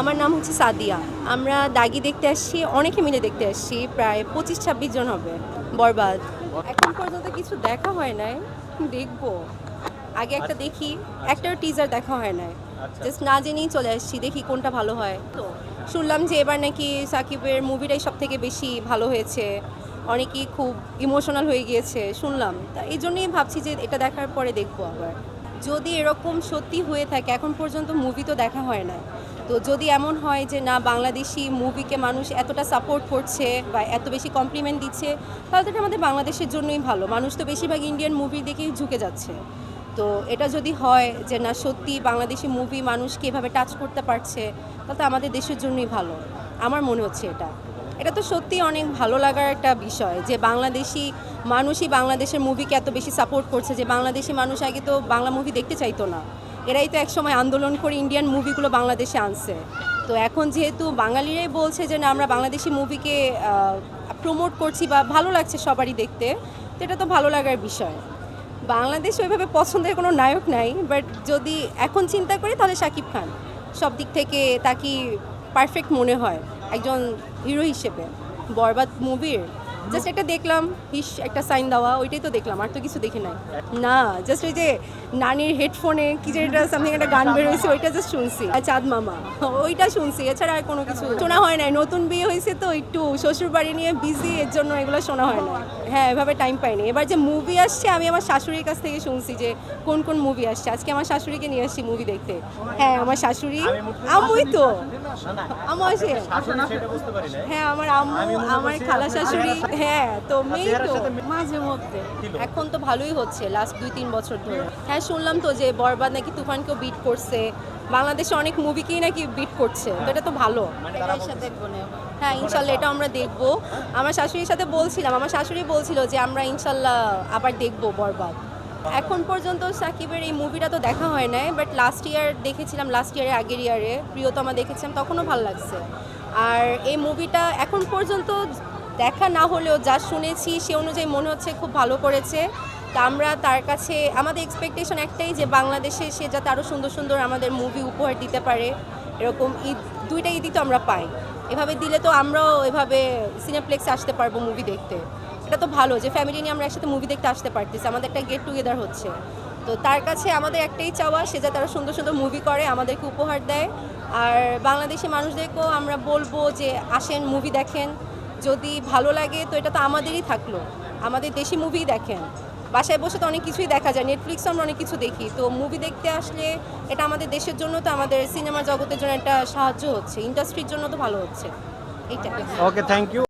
আমার নাম হচ্ছে সাদিয়া। আমরা দাগি দেখতে আসছি অনেকে মিলে দেখতে আসছি প্রায় পঁচিশ ছাব্বিশ জন হবে। বরবাদ। এখন পর্যন্ত কিছু দেখা হয় নাই দেখব। আগে একটা দেখি একটা টিজার দেখা হয় নাই। জাস্ট না জেনেই চলে আসছি দেখি কোনটা ভালো হয়। তো শুনলাম যে এবার নাকি সাকিবের মুভিটাই সব থেকে বেশি ভালো হয়েছে। অনেকেই খুব ইমোশনাল হয়ে গিয়েছে শুনলাম। তা এই জন্যই ভাবছি যে এটা দেখার পরে দেখব আবার। যদি এরকম সত্যি হয়ে থাকে, এখন পর্যন্ত মুভি তো দেখা হয় না তো যদি এমন হয় যে, না, বাংলাদেশি মুভিকে মানুষ এতটা সাপোর্ট করছে বা এত বেশি কমপ্লিমেন্ট দিচ্ছে, তাহলে তো আমাদের বাংলাদেশের জন্যই ভালো। মানুষ তো বেশিরভাগ ইন্ডিয়ান মুভি দেখেই ঝুঁকে যাচ্ছে। তো এটা যদি হয় যে, না, সত্যি বাংলাদেশি মুভি মানুষকে এভাবে টাচ করতে পারছে, তাহলে আমাদের দেশের জন্যই ভালো। আমার মনে হচ্ছে এটা। এটা তো সত্যি অনেক ভালো লাগার একটা বিষয় যে বাংলাদেশি মানুষই বাংলাদেশের মুভিকে এত বেশি সাপোর্ট করছে যে বাংলাদেশি মানুষ আগে তো বাংলা মুভি দেখতে চাইতো না। এরাই তো একসময় আন্দোলন করে ইন্ডিয়ান মুভিগুলো বাংলাদেশে আনছে। তো এখন যেহেতু বাঙালিরাই বলছে যে না, আমরা বাংলাদেশি মুভিকে প্রমোট করছি বা ভালো লাগছে সবারই দেখতে, তো এটা তো ভালো লাগার বিষয়। বাংলাদেশ ওইভাবে পছন্দের কোনো নায়ক নাই বাট যদি এখন চিন্তা করি তাহলে শাকিব খান। সব দিক থেকে তাকে পারফেক্ট মনে হয়। একজন হিরো হিসেবে বরবাদ মুভির জাস্ট একটা দেখলাম হিস একটা সাইন দেওয়া ওইটাই তো দেখলাম আর তো কিছু দেখি নাই। না জাস্ট ওই যে নানির হেডফোনে কি যে একটা সামথিং একটা গান বেরোয়েছে ওইটা জাস্ট শুনছি। আর চাঁদ মামা ওইটা শুনছি এছাড়া আর কোনো কিছু শোনা হয় নাই। নতুন বিয়ে হয়েছে তো একটু শ্বশুর বাড়ি নিয়ে বিজি এর জন্য এগুলো শোনা হয় না হ্যাঁ এভাবে টাইম পাইনি। এবার যে মুভি আসছে আমি আমার শাশুড়ির কাছ থেকে শুনছি যে কোন কোন মুভি আসছে। আজকে আমার শাশুড়িকে নিয়ে আসছি মুভি দেখতে। হ্যাঁ আমার শাশুড়ি আম্মুই তো। আম্মু আসে? হ্যাঁ আমার আম্মু আমার খালা শাশুড়ি। হ্যাঁ তো মেয়ে তো মাঝে মধ্যে। এখন তো ভালোই হচ্ছে লাস্ট দুই তিন বছর ধরে। হ্যাঁ শুনলাম তো যে বরবাদ নাকি তুফানকেও বিট করছে। বাংলাদেশে অনেক মুভিকেই নাকি বিট করছে তো এটা তো ভালো। হ্যাঁ ইনশাল্লাহ এটা আমরা দেখব। আমার শাশুড়ির সাথে বলছিলাম আমার শাশুড়ি বলছিল যে আমরা ইনশাল্লাহ আবার দেখব বরবাদ। এখন পর্যন্ত সাকিবের এই মুভিটা তো দেখা হয় নাই বাট লাস্ট ইয়ার দেখেছিলাম লাস্ট ইয়ারে আগের ইয়ারে প্রিয়তমা দেখেছিলাম তখনও ভালো লাগছে। আর এই মুভিটা এখন পর্যন্ত দেখা না হলেও যা শুনেছি, সে অনুযায়ী মনে হচ্ছে খুব ভালো করেছে। তা আমরা তার কাছে, আমাদের এক্সপেকটেশন একটাই যে বাংলাদেশে সে যাতে আরও সুন্দর সুন্দর আমাদের মুভি উপহার দিতে পারে। এরকম ঈদ, দুইটা ঈদই তো আমরা পাই। এভাবে দিলে তো আমরাও এভাবে সিনেপ্লেক্সে আসতে পারব মুভি দেখতে। এটা তো ভালো যে ফ্যামিলি নিয়ে আমরা একসাথে মুভি দেখতে আসতে পারতেছি, আমাদের একটা গেট টুগেদার হচ্ছে। তো তার কাছে আমাদের একটাই চাওয়া, সে যাতে আরও সুন্দর সুন্দর মুভি করে, আমাদেরকে উপহার দেয়। আর বাংলাদেশি মানুষদেরকেও আমরা বলব যে আসেন মুভি দেখেন। যদি ভালো লাগে, তো এটা তো আমাদেরই থাকল। আমাদের দেশি মুভি দেখেন। বাসায় বসে তো অনেক কিছুই দেখা যায়। নেটফ্লিক্স আমরা অনেক কিছু দেখি। তো মুভি দেখতে আসলে এটা আমাদের দেশের জন্য তো আমাদের সিনেমা জগতের জন্য একটা সাহায্য হচ্ছে। ইন্ডাস্ট্রির জন্য তো ভালো হচ্ছে। এইটা ওকে থ্যাংক ইউ